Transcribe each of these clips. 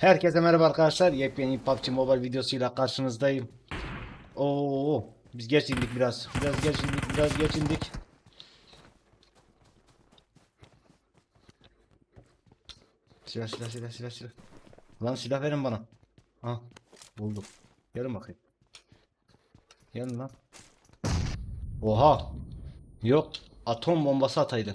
Herkese merhaba arkadaşlar. Yepyeni PUBG Mobile videosuyla karşınızdayım. Oo, biz geç indik biraz. Biraz geç indik, biraz geç indik. Silah, silah, silah, silah, silah. Lan silah verin bana. Ha, buldum. Gelin bakayım. Gelin lan. Oha. Yok. Atom bombası ataydı.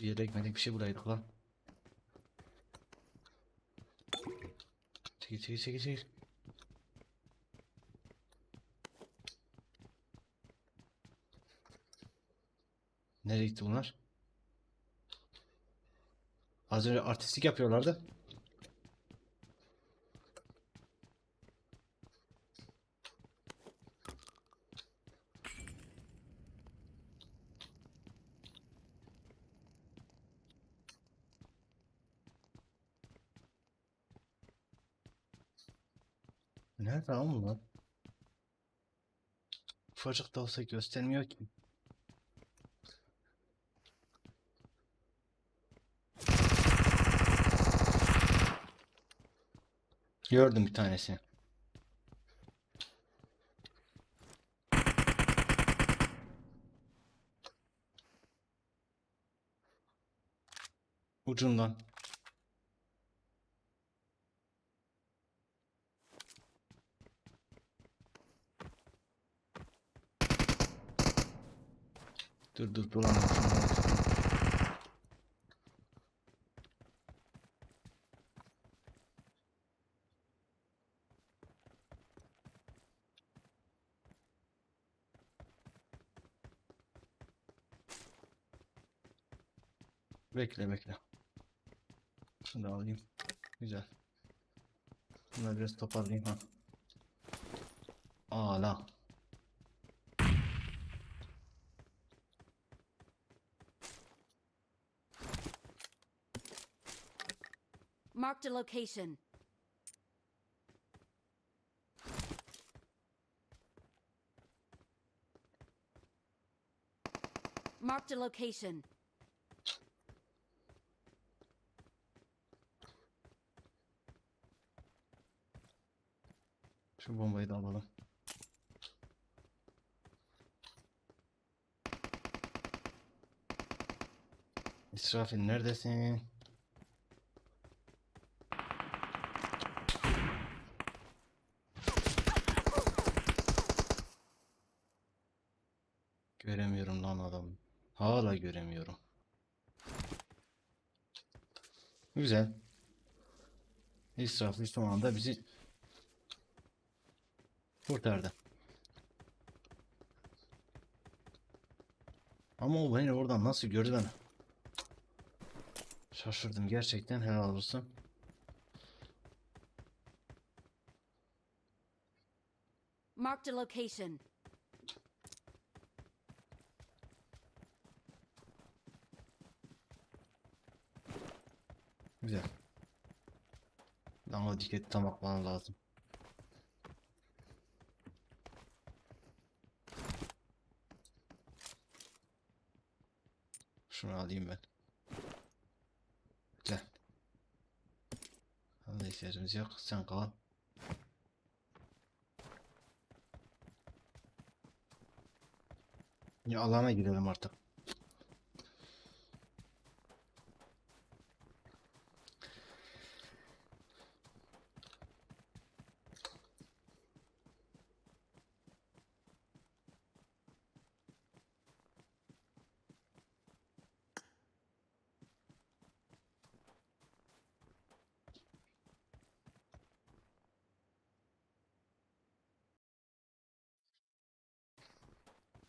Bir yere ekmedik bir şey bulaydık lan. Çekil çekil çekil çekil. Nereye gitti bunlar? Az önce artistik yapıyorlardı. Nerede lan bunlar? Ufacık da olsa göstermiyor ki. Gördüm bir tanesini. Ucundan. Dur dur şunu. Bekle bekle. Şunu da alayım. Güzel. Bunları biraz toparlayayım ha. Ala. Marked a location. Marked a location. Şu bombayı da alalım. İsrafil neredesin? Göremiyorum lan adamı. Hala göremiyorum. Güzel. İsrafil son anda bizi kurtardı. Ama o beni oradan nasıl gördü ben? Şaşırdım gerçekten helal olsun. Marked a location. Güzel. Ama dikkat tam bakman lazım. Şunu alayım ben. Gel. Ona ihtiyacımız yok. Sen kal. Ya alana girelim artık.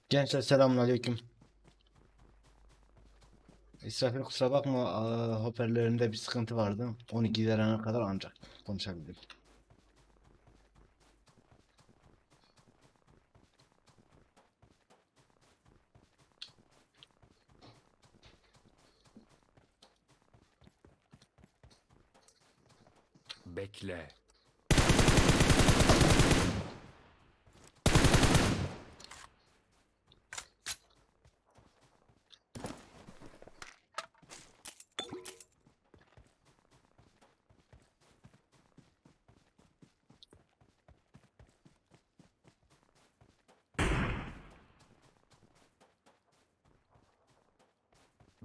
Gençler selamünaleyküm. İsrafil kusura bakma aa, hoparlörümde bir sıkıntı vardı. 12 verene kadar ancak konuşabildim. Bekle.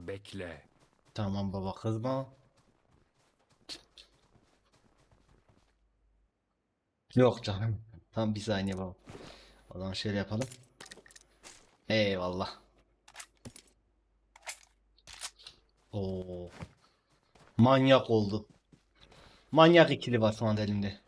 Bekle. Tamam baba kızma. Yok canım. Tam bir saniye baba. O zaman şöyle yapalım. Eyvallah. Oo. Manyak oldu. Manyak ikili var şu anda elimde.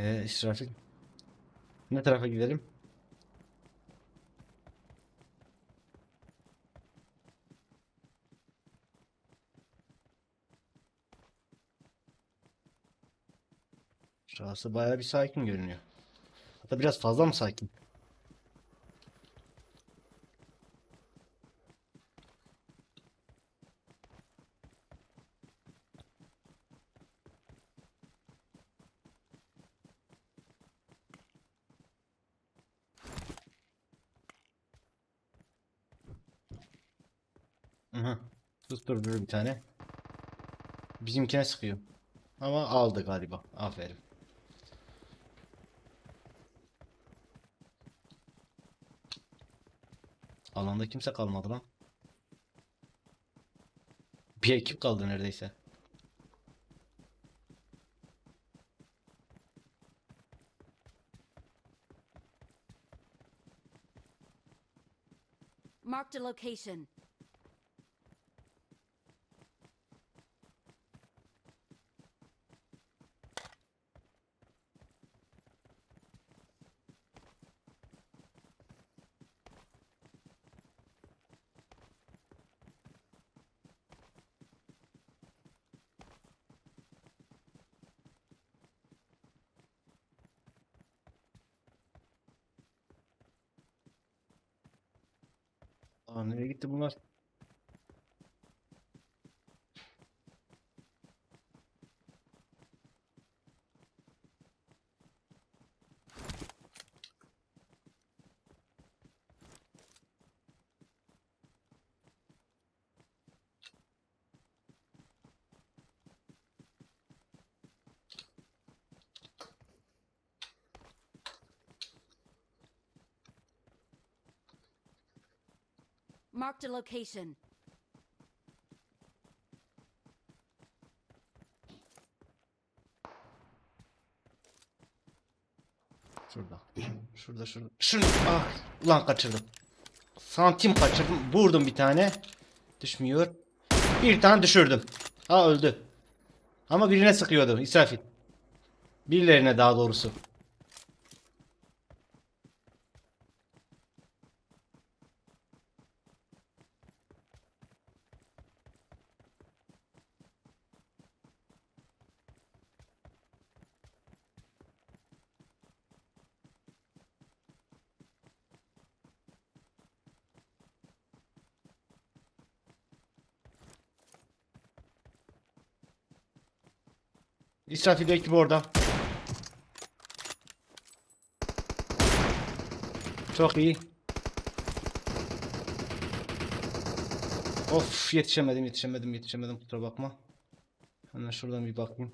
Ee, İsrafil. Ne tarafa gidelim? Şurası bayağı bir sakin görünüyor. Hatta biraz fazla mı sakin? Susturdur bir tane. Bizimkine sıkıyor. Ama aldı galiba. Aferin. Alanda kimse kalmadı lan. Bir ekip kaldı neredeyse. Marked a location. Nereye gitti bunlar? Marked a location. Şurada. Şurada şurada. Şunu ah ulan kaçırdım. Santim kaçırdım. Vurdum bir tane. Düşmüyor. Bir tane düşürdüm. Ha öldü. Ama birine sıkıyordu İsrafil. Birilerine daha doğrusu. İsrafil ekibi orada. Çok iyi. Of yetişemedim yetişemedim yetişemedim kusura bakma. Hemen şuradan bir bakayım.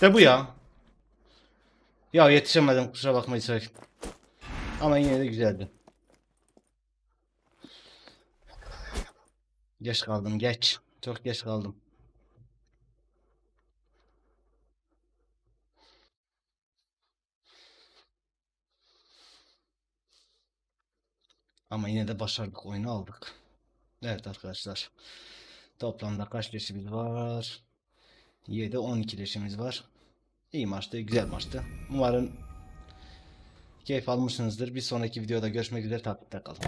İşte bu ya. Ya yetişemedim kusura bakma İsrail. Ama yine de güzeldi. Geç kaldım geç. Çok geç kaldım. Ama yine de başardık oyunu aldık. Evet arkadaşlar. Toplamda kaç kişi biz var? 7 12 leşimiz var. İyi maçtı. Güzel maçtı. Umarım keyif almışsınızdır. Bir sonraki videoda görüşmek üzere. Takipte kalın.